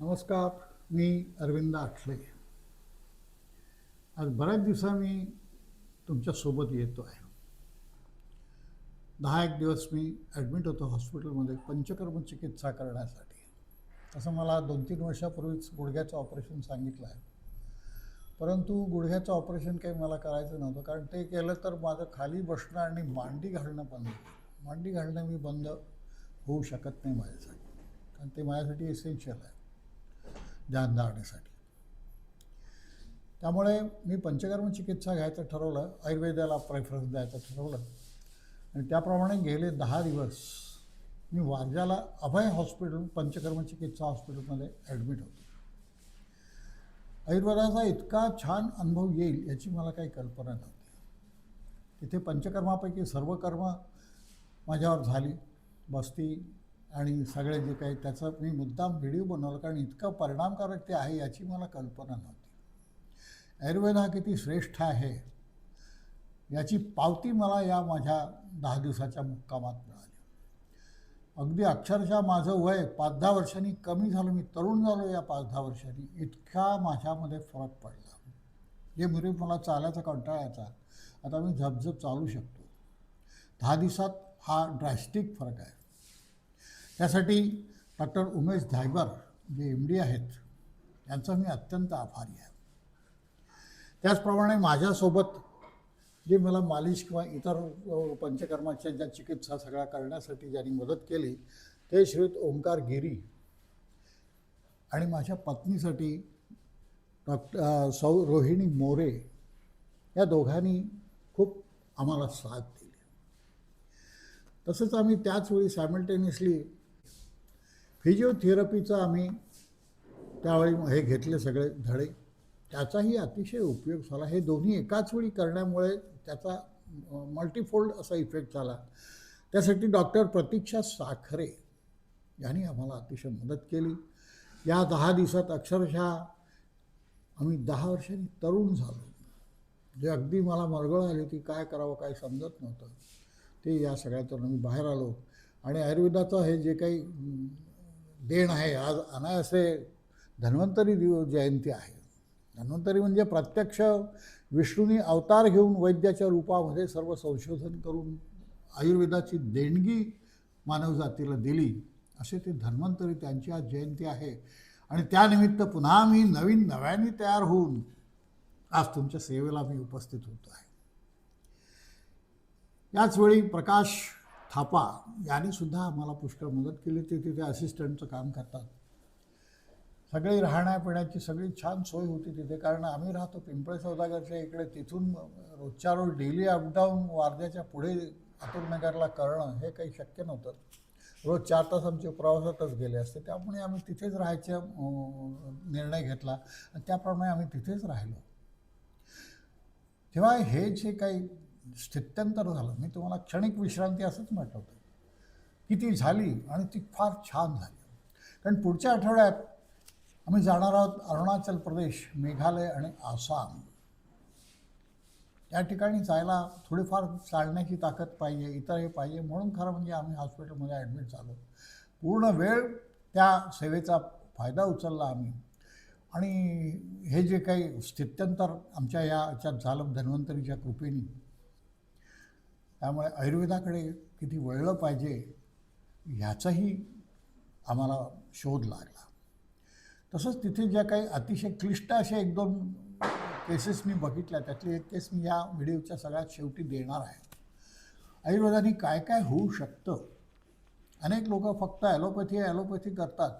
नमस्कार मी अरविंद आठले. आज बऱ्याच दिवसांनी तुमच्यासोबत येतो आहे. दहा एक दिवस मी ॲडमिट होतो हॉस्पिटलमध्ये पंचकर्म चिकित्सा करण्यासाठी. तसं मला दोन तीन वर्षापूर्वीच गुडघ्याचं ऑपरेशन सांगितलं आहे. परंतु गुडघ्याचं ऑपरेशन काही मला करायचं नव्हतं कारण ते केलं तर माझं खाली बसणं आणि मांडी घालणं बंद मांडी घालणं मी बंद होऊ शकत नाही माझ्यासाठी. कारण ते माझ्यासाठी एसेन्शियल आहे. ध्यान त्यामुळे मी पंचकर्म चिकित्सा घ्यायचं ठरवलं आयुर्वेदाला प्रेफरन्स द्यायचं ठरवलं. आणि त्याप्रमाणे गेले दहा दिवस मी वारजाला अभय हॉस्पिटल पंचकर्म चिकित्सा हॉस्पिटलमध्ये ॲडमिट होतो. आयुर्वेदाचा इतका छान अनुभव येईल याची मला काही कल्पना नव्हती. तिथे पंचकर्मापैकी सर्व कर्म माझ्यावर झाली. बस्ती आणि सगळे जे काही त्याचा मी मुद्दाम व्हिडिओ बनवला कारण इतकं परिणामकारक ते आहे याची मला कल्पना नव्हती. आयुर्वेद हा किती श्रेष्ठ आहे याची पावती मला या माझ्या दहा दिवसाच्या मुक्कामात मिळाली. अगदी अक्षरशः माझं वय पाच दहा वर्षांनी कमी झालं मी तरुण झालो या पाच दहा वर्षांनी. इतका माझ्यामध्ये फरक पडला. जे मुरे मला चालायचा कंटाळा यायचा. आता मी झपझप चालू शकतो. दहा दिवसात हा ड्रॅस्टिक फरक आहे. त्यासाठी डॉक्टर उमेश धायबर जे एम डी आहेत यांचा मी अत्यंत आभारी आहे. त्याचप्रमाणे माझ्यासोबत जे मला मालिश किंवा इतर पंचकर्माच्या ज्या चिकित्सा सगळ्या करण्यासाठी ज्यांनी मदत केली ते श्रीयुत ओंकार गिरी आणि माझ्या पत्नीसाठी डॉक्टर सौ रोहिणी मोरे या दोघांनी खूप आम्हाला साथ दिली. तसंच आम्ही त्याचवेळी सायमल्टेनियसली फिजिओथेरपीचा आम्ही त्यावेळी हे घेतले सगळे धडे. त्याचाही अतिशय उपयोग झाला. हे दोन्ही एकाच वेळी करण्यामुळे त्याचा मल्टीफोल्ड असा इफेक्ट झाला. त्यासाठी डॉक्टर प्रतीक्षा साखरे यांनी आम्हाला अतिशय मदत केली. या दहा दिवसात अक्षरशः आम्ही दहा वर्षांनी तरुण झालो. जे अगदी मला मरगळ आली होती काय करावं काय समजत नव्हतं. ते या सगळ्यातून आम्ही बाहेर आलो. आणि आयुर्वेदाचं हे जे काही देण आहे. आज अनायासे धन्वंतरी दिव जयंती आहे. धन्वंतरी म्हणजे प्रत्यक्ष विष्णूंनी अवतार घेऊन वैद्याच्या रूपामध्ये सर्व संशोधन करून आयुर्वेदाची देणगी मानवजातीला दिली असे ते धन्वंतरी त्यांची आज जयंती आहे. आणि त्यानिमित्त पुन्हा मी नवीन नव्याने तयार होऊन आज तुमच्या सेवेला मी उपस्थित होतो आहे. याचवेळी प्रकाश थापा यांनी सुद्धा आम्हाला पुष्कळ मदत केली. ते तिथे असिस्टंटचं काम करतात. सगळी राहण्यापिण्याची सगळी छान सोय होती तिथे. कारण आम्ही राहतो पिंपळे सौदागरच्या इकडे. तिथून रोजच्या रोज डेली अपडाऊन वारद्याच्या पुढे अतुलनगरला करणं हे काही शक्य नव्हतं. रोज चार तास आमचे प्रवासातच गेले असते. त्यामुळे आम्ही तिथेच राहायचा निर्णय घेतला. आणि त्याप्रमाणे आम्ही तिथेच राहिलो. तेव्हा हे जे काही स्थित्यंतर झालं. मी तुम्हाला क्षणिक विश्रांती असंच म्हटलं होतं की ती झाली आणि ती फार छान झाली. कारण पुढच्या आठवड्यात आम्ही जाणार आहोत अरुणाचल प्रदेश मेघालय आणि आसाम. या ठिकाणी जायला थोडीफार चालण्याची ताकद पाहिजे इतर हे पाहिजे. म्हणून खरं म्हणजे आम्ही हॉस्पिटलमध्ये ॲडमिट झालो. पूर्ण वेळ त्या सेवेचा फायदा उचलला आम्ही. आणि हे जे काही स्थित्यंतर आमच्या या याच्यात झालं धन्वंतरीच्या कृपेने त्यामुळे आयुर्वेदाकडे किती वळलं पाहिजे ह्याचाही आम्हाला शोध लागला. तसंच तिथे ज्या काही अतिशय क्लिष्ट अशा एक दोन केसेस मी बघितल्या त्यातली एक केस मी या व्हिडिओच्या सगळ्यात शेवटी देणार आहे. आयुर्वेदाने काय काय होऊ शकतं? अनेक लोक फक्त ॲलोपॅथी ॲलोपॅथी करतात.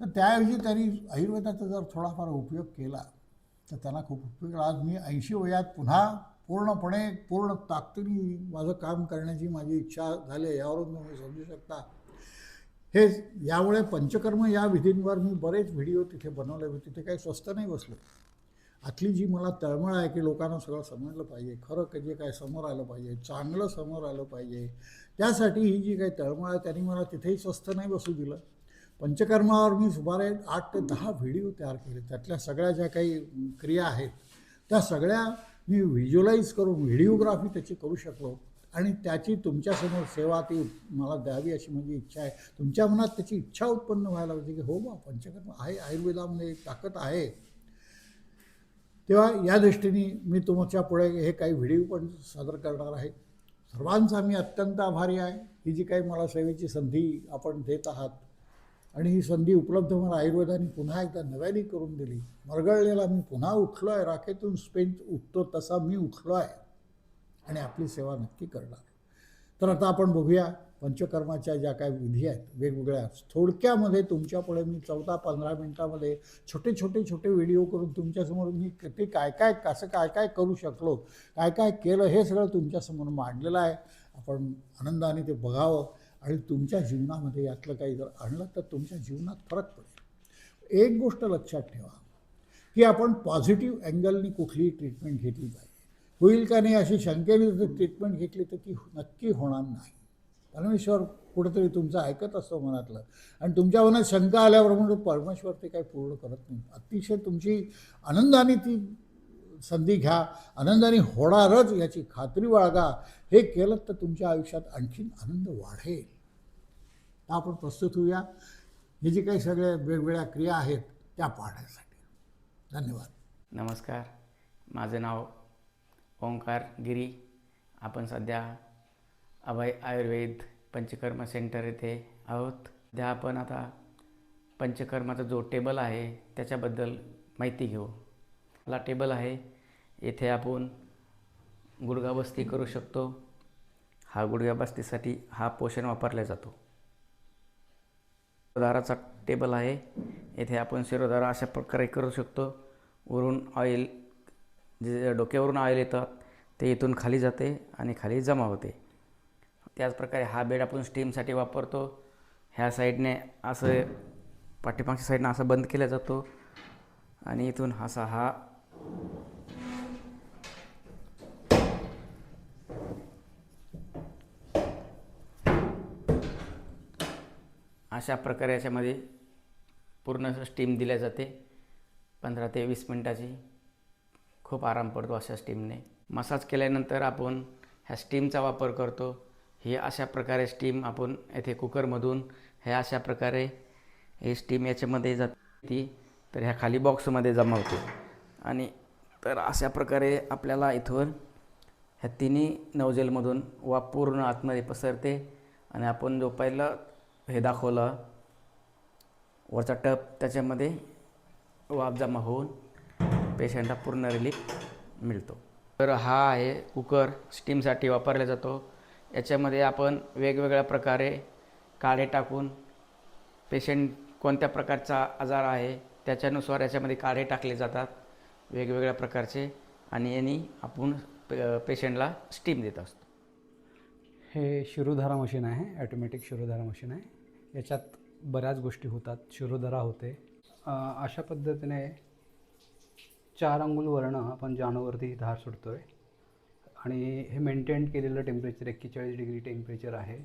तर त्याऐवजी त्यांनी आयुर्वेदाचा जर थोडाफार उपयोग केला तर त्यांना खूप उपयोग. आज मी ऐंशी वयात पुन्हा पूर्णपणे पूर्ण ताकदीने माझं काम करण्याची माझी इच्छा झाली आहे यावरून तुम्ही समजू शकता. हे यामुळे पंचकर्म या विधींवर मी बरेच व्हिडिओ तिथे बनवले होते तिथे काही स्वस्त नाही बसलो. आतली जी मला तळमळ आहे की लोकांना सगळं समजलं पाहिजे खरं का जे काय समोर आलं पाहिजे चांगलं समोर आलं पाहिजे त्यासाठी ही जी काही तळमळ आहे त्यांनी मला तिथेही स्वस्त नाही बसू दिलं. पंचकर्मावर मी सुमारे आठ ते दहा व्हिडिओ तयार केले. त्यातल्या सगळ्या ज्या काही क्रिया आहेत त्या सगळ्या मी व्हिज्युलाईज करून व्हिडिओग्राफी त्याची करू शकलो. आणि त्याची तुमच्यासमोर सेवा ती मला द्यावी अशी माझी इच्छा आहे. तुमच्या मनात त्याची इच्छा उत्पन्न व्हायला पाहिजे की हो बा पंचकर्म आहे आयुर्वेदामध्ये ताकद आहे. तेव्हा या दृष्टीने मी तुमच्यापुढे हे काही व्हिडिओ पण सादर करणार आहे. सर्वांचा मी अत्यंत आभारी आहे. ही जी काही मला सेवेची संधी आपण देत आहात आणि ही संधी उपलब्ध मला आयुर्वेदाने पुन्हा एकदा नव्याने करून दिली. मरगळलेला मी पुन्हा उठलो आहे राखेतून स्पेन उठतो तसा मी उठलो आहे आणि आपली सेवा नक्की करणार. तर आता आपण बघूया पंचकर्माच्या ज्या काही विधी आहेत वेगवेगळ्या. थोडक्यामध्ये तुमच्यापुढे मी चौदा पंधरा मिनटामध्ये छोटे छोटे छोटे व्हिडिओ करून तुमच्यासमोर मी ते काय काय कसं काय काय करू शकलो काय काय केलं हे सगळं तुमच्यासमोर मांडलेलं आहे. आपण आनंदाने ते बघावं. आणि तुमच्या जीवनामध्ये यातलं काही जर आणलं तर तुमच्या जीवनात फरक पडेल. एक गोष्ट लक्षात ठेवा की आपण पॉझिटिव्ह अँगलनी कुठलीही ट्रीटमेंट घेतली पाहिजे. होईल का नाही अशी शंकेने जर ट्रीटमेंट घेतली तर ती नक्की होणार नाही. परमेश्वर कुठेतरी तुमचं ऐकत असतो मनातलं. आणि तुमच्या मनात शंका आल्यावर म्हणून परमेश्वर ते काही पूर्ण करत नाही. अतिशय तुमची आनंदाने ती संधी घ्या. आनंदाने होणारच याची खात्री बाळगा. हे केलं तर तुमच्या आयुष्यात आणखीन आनंद वाढेल. तर आपण प्रस्तुत होऊया. हे जे काही सगळ्या वेगवेगळ्या क्रिया आहेत त्या पाहण्यासाठी. धन्यवाद. नमस्कार. माझं नाव ओंकार गिरी. आपण सध्या अभय आयुर्वेद पंचकर्म सेंटर येथे आहोत. सध्या आपण आता पंचकर्माचा जो टेबल आहे त्याच्याबद्दल माहिती घेऊ. आपला टेबल आहे. येथे आपण गुडघाबस्ती करू शकतो. हा गुडघाबस्तीसाठी हा पोषण वापरला जातो. दाराचा टेबल आहे. येथे आपण शिरोधारा अशा प्रकारे करू शकतो. वरून ऑइल जे डोक्यावरून ऑइल येतात ते इथून खाली जाते आणि खाली जमा होते. त्याचप्रकारे हा बेड आपण स्टीमसाठी वापरतो. ह्या साईडने असं पाठीमागच्या साईडनं असं बंद केला जातो. आणि इथून असा हा अशा प्रकारे याच्यामध्ये पूर्ण स्टीम दिल्या जाते. पंधरा ते वीस मिनटाची खूप आराम पडतो अशा स्टीमने मसाज केल्यानंतर आपण ह्या स्टीमचा वापर करतो. ही अशा प्रकारे स्टीम आपण येथे कुकरमधून हे अशा प्रकारे हे स्टीम याच्यामध्ये जाते. तर ह्या खाली बॉक्समध्ये जमा होते. आणि तर अशा प्रकारे आपल्याला इथून ह्या तिन्ही नवजेलमधून वा पूर्ण आतमध्ये पसरते. आणि आपण जो पहिला हे दाखवलं. वरचा टप त्याच्यामध्ये वाफ जमा होऊन पेशंटला पूर्ण रिलीफ मिळतो. तर हा आहे कुकर स्टीमसाठी वापरला जातो. याच्यामध्ये आपण वेगवेगळ्या प्रकारे काढे टाकून पेशंट कोणत्या प्रकारचा आजार आहे त्याच्यानुसार याच्यामध्ये काळे टाकले जातात वेगवेगळ्या प्रकारचे आणि यांनी आपण पे पेशंटला स्टीम देत असतो. हे शिरोधारा मशीन आहे ॲटोमॅटिक शिरोधारा मशीन आहे. याच्यात बऱ्याच गोष्टी होतात. शिरोधरा होते. अशा पद्धतीने चार अंगुलवरनं आपण जानवरती धार सोडतो आहे आणि हे मेंटेन केलेलं टेम्परेचर एक्केचाळीस डिग्री टेम्परेचर आहे.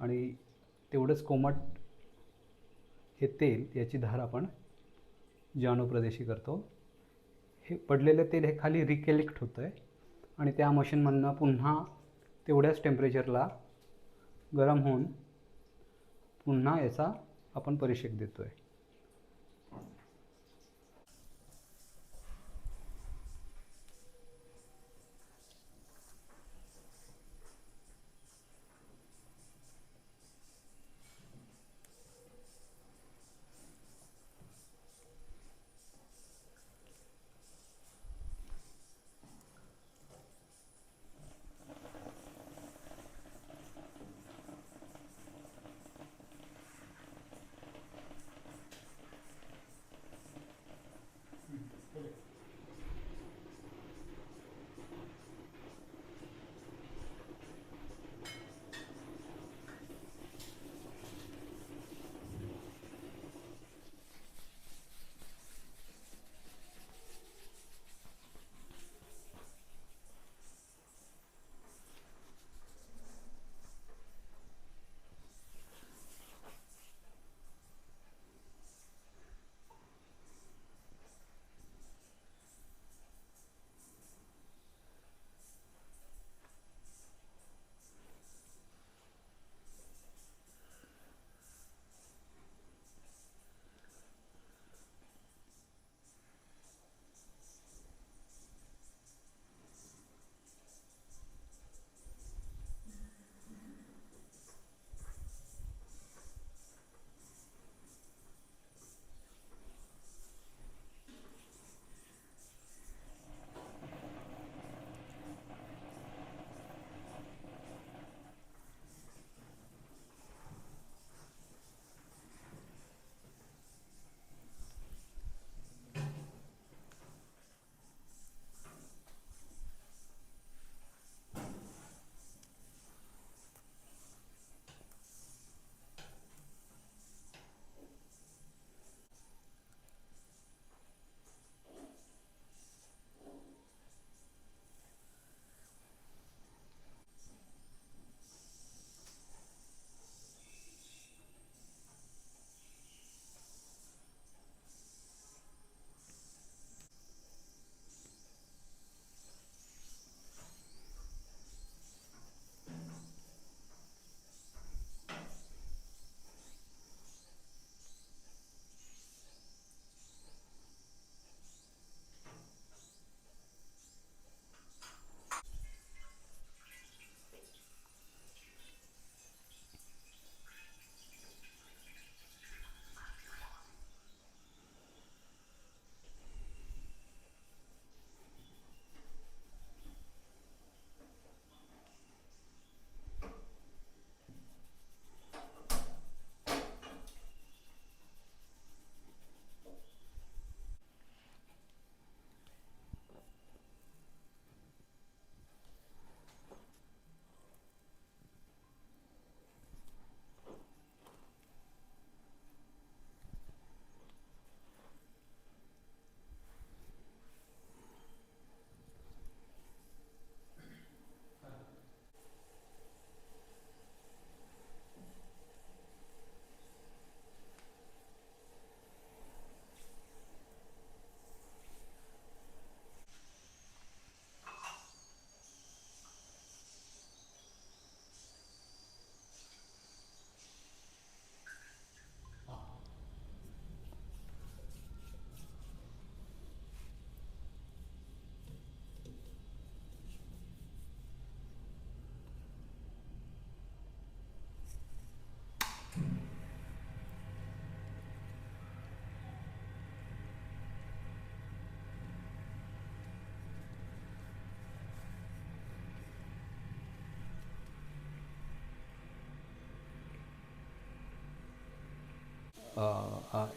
आणि तेवढंच कोमट हे तेल याची धार आपण जानो प्रदेशी करतो. हे पडलेलं तेल हे खाली रिकलेक्ट होतं आहे आणि त्या मशीनमधनं पुन्हा तेवढ्याच टेम्परेचरला गरम होऊन पुन्हा याचा आपण परिषेक देतो आहे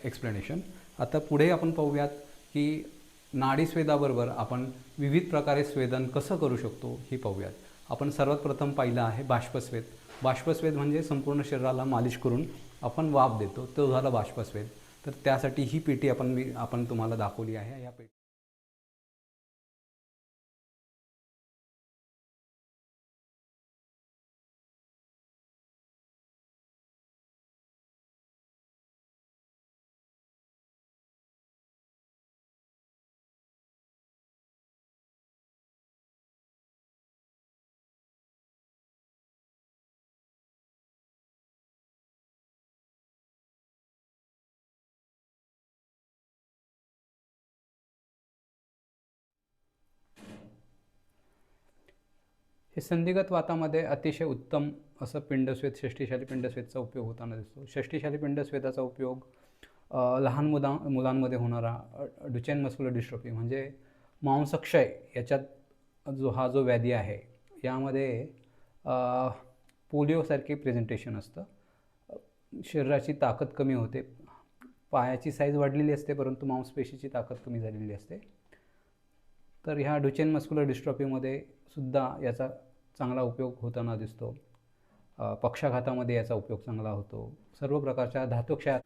एक्सप्लेनेशन आता पुढे आपण पाहूयात की नाडीस्वेदाबरोबर आपण विविध प्रकारे स्वेदन कसं करू शकतो हे पाहूयात. आपण सर्वात प्रथम पाहिलं आहे बाष्पस्वेद. बाष्पस्वेद म्हणजे संपूर्ण शरीराला मालिश करून आपण वाफ देतो तो झाला बाष्पस्वेद. तर त्यासाठी ही पेटी आपण मी आपण तुम्हाला दाखवली आहे या पेटी संधिगत वातामध्ये अतिशय उत्तम असं पिंडस्वेद षष्टीशाली पिंडस्वेदचा उपयोग होताना दिसतो. षष्टीशाली पिंडस्वेदाचा उपयोग लहान मुला मुलांमध्ये होणारा डुचेन मस्कुलर डिस्ट्रॉफी म्हणजे मांसक्षय याच्यात जो हा जो व्याधी आहे यामध्ये पोलिओसारखे प्रेझेंटेशन असतं. शरीराची ताकद कमी होते. पायाची साईज वाढलेली असते परंतु मांसपेशीची ताकद कमी झालेली असते. तर ह्या डुचेन मस्क्युलर डिस्ट्रॉफीमध्ये सुद्धा याचा चांगला उपयोग होताना दिसतो. पक्षाघातामध्ये याचा उपयोग चांगला होतो. सर्व प्रकारच्या धातुक्षयात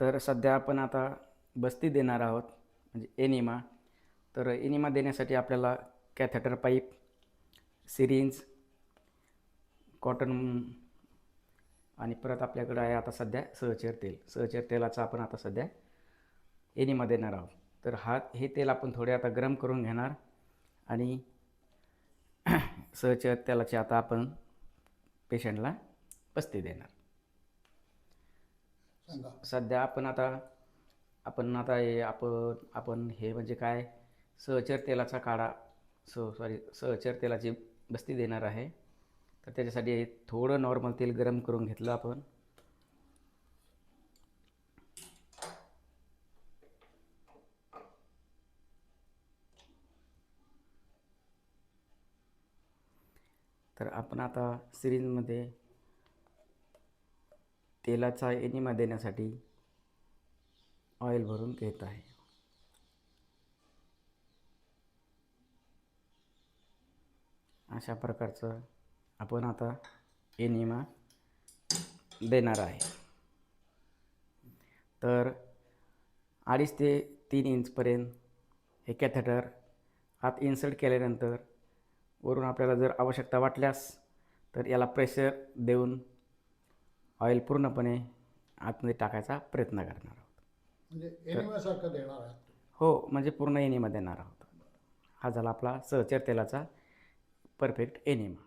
तर सध्या आपण आता बस्ती देणार आहोत म्हणजे एनिमा. तर एनिमा देण्यासाठी आपल्याला कॅथेटर पाईप सिरिंज कॉटन आणि परत आपल्याकडं आहे आता सध्या सहचेर तेल. सहचेर तेलाचा आपण आता सध्या एनिमा देणार आहोत. तर हा हे तेल आपण थोडे आता गरम करून घेणार आणि सहचर तेलाची आता आपण पेशंटला पस्ती देणार. सध्या आपण आता आपण आता हे आपण आपण हे म्हणजे काय? सहचर तेलाचा काढा. स सॉरी सहचर तेलाची बस्ती देणार आहे. तर त्याच्यासाठी थोडं नॉर्मल तेल गरम करून घेतलं आपण. तर आपण आता सिरींजमध्ये तेलाचा एनिमा देण्यासाठी ऑइल भरून घेत आहे. अशा प्रकारचं आपण आता एनिमा देणार आहे. तर अडीच ते तीन इंचपर्यंत हे कॅथेटर आत इन्सर्ट केल्यानंतर वरून आपल्याला जर आवश्यकता वाटल्यास तर याला प्रेशर देऊन ऑइल पूर्णपणे आतमध्ये टाकायचा प्रयत्न करणार आहोत. म्हणजे एनिमासारखं देणार आहे हो म्हणजे पूर्ण एनिमा देणार आहोत. हा झाला आपला सहचर तेलाचा परफेक्ट एनिमा.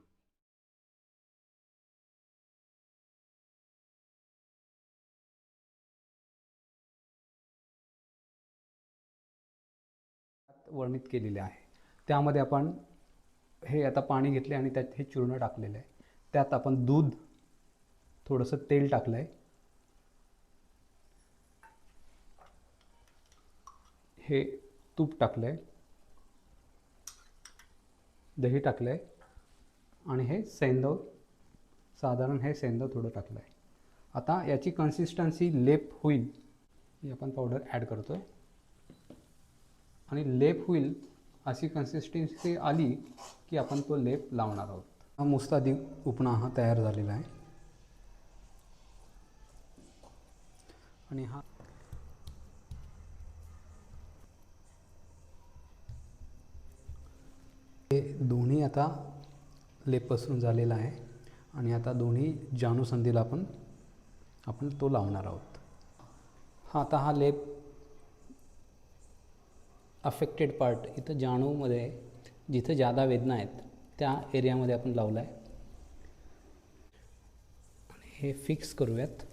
वर्णित केलेले आहे. त्यामध्ये आपण हे आता पाणी घेतले आणि त्यात हे चूर्ण टाकलेलं आहे त्यात आपण दूध थोडंसं तेल टाकलं आहे हे तूप टाकलं आहे दही टाकलं आहे आणि हे सेंदव साधारण हे सेंदव थोडं टाकलं आहे आता याची कन्सिस्टन्सी लेप होईल. ही आपण पावडर ॲड करतो आहे आणि लेप होईल अशी कन्सिस्टन्सी आली की आपण तो लेप लावणार आहोत. हा मुस्तादी उपणा हा तयार झालेला आहे. आणि हा हे दोन्ही आता लेप पसरून झालेला आहे. आणि आता दोन्ही जाणूसंधीला आपण आपण तो लावणार आहोत. हा आता हा लेप अफेक्टेड पार्ट इथं जाणूमध्ये जिथं जादा वेदना आहेत त्या एरियामध्ये आपण लावला आहे हे फिक्स करूयात.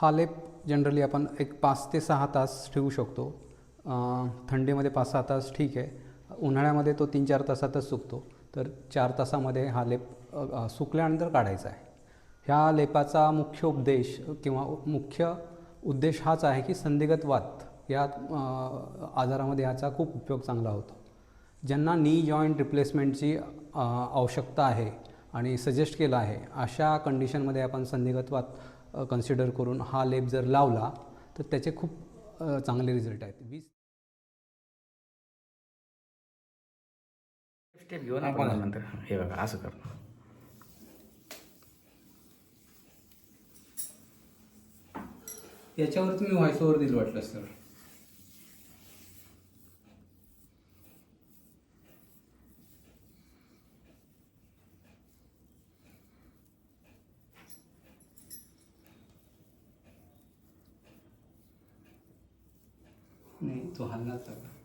हा लेप जनरली आपण एक पाच ते सहा तास ठेवू शकतो. थंडीमध्ये पाच सहा तास ठीक आहे. उन्हाळ्यामध्ये तो तीन चार तासातच सुकतो. तर चार तासामध्ये हा लेप सुकल्यानंतर काढायचा आहे. ह्या लेपाचा मुख्य उपदेश किंवा मुख्य उद्देश हाच आहे की संधिगत वात या आजारामध्ये याचा खूप उपयोग चांगला होतो. ज्यांना नी जॉईंट रिप्लेसमेंटची आवश्यकता आहे आणि सजेस्ट केलं आहे अशा कंडिशनमध्ये आपण संधिगतवात कन्सिडर करून हा लेप जर लावला तर त्याचे खूप चांगले रिझल्ट आहेत. वीस स्टेप घेऊ ना आपण नंतर हे बघा असं कर याच्यावर तुम्ही व्हॉइस ओव्हर दिलं वाटलं सर ね、途半になったから。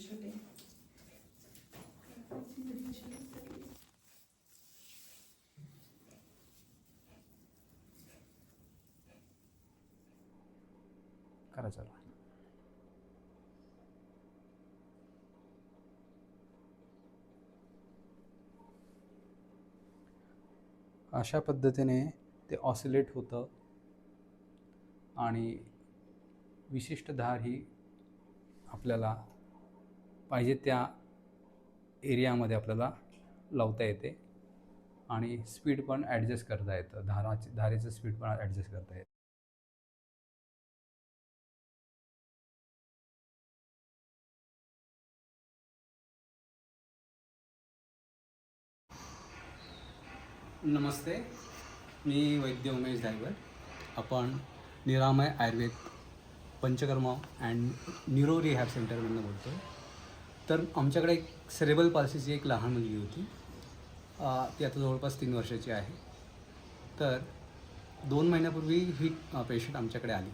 सगळा करा चालू. अशा पद्धतीने ते ऑसिलेट होतं आणि विशिष्ट धार ही आपल्याला पाहिजे त्या एरियामध्ये आपल्याला लावता येते. आणि स्पीड पण ॲडजस्ट करता येतं. धाराची धारेचं स्पीड पण ॲडजस्ट करता येतं. नमस्ते. मी वैद्य उमेश धायवर आपण Niramay Ayurveda Panchakarma and neuro rehab सेंटरमधून बोलतो तर आमच्याकडे एक सेरेबल पालसीची एक लहान मुलगी होती. ती आता जवळपास तीन वर्षाची आहे. तर दोन महिन्यापूर्वी ही पेशंट आमच्याकडे आली.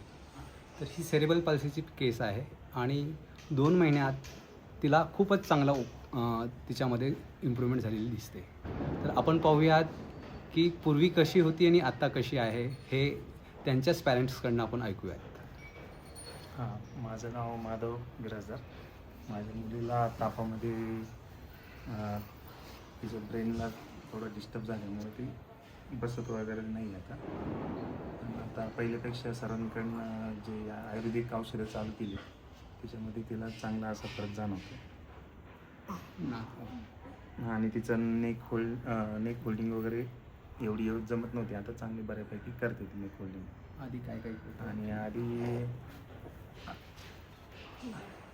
तर ही सेरेबल पालसीची केस आहे आणि दोन महिन्यात तिला खूपच चांगला उप- तिच्यामध्ये इम्प्रूव्हमेंट झालेली दिसते. तर आपण पाहूयात की पूर्वी कशी होती आणि आत्ता कशी आहे हे त्यांच्याच पॅरेंट्सकडनं आपण ऐकूयात. हां माझं नाव माधव बिराजदार. माझ्या मुलीला तापामध्ये अं, तिच्या ब्रेनला थोडं डिस्टर्ब झाल्यामुळे ती बसत वगैरे नाही आता. आता पहिल्यापेक्षा सरांकडनं जे आयुर्वेदिक औषधं चालू केली त्याच्यामध्ये तिला चांगला असा फरक जाणवतो. आणि तिचं नेक होल्ड नेक होल्डिंग वगैरे एवढी एवढी जमत नव्हती. आता चांगली बऱ्यापैकी करते ती नेक होल्डिंग आधी काय काय? आणि आधी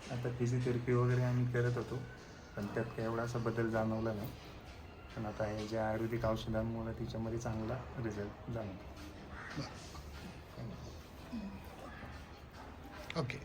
आता फिजिओथेरपी वगैरे आम्ही करत होतो पण त्यात काही एवढा असा बदल जाणवला नाही. पण आता हे ज्या आयुर्वेदिक औषधांमुळे तिच्यामध्ये चांगला रिझल्ट जाणवतो. ओके.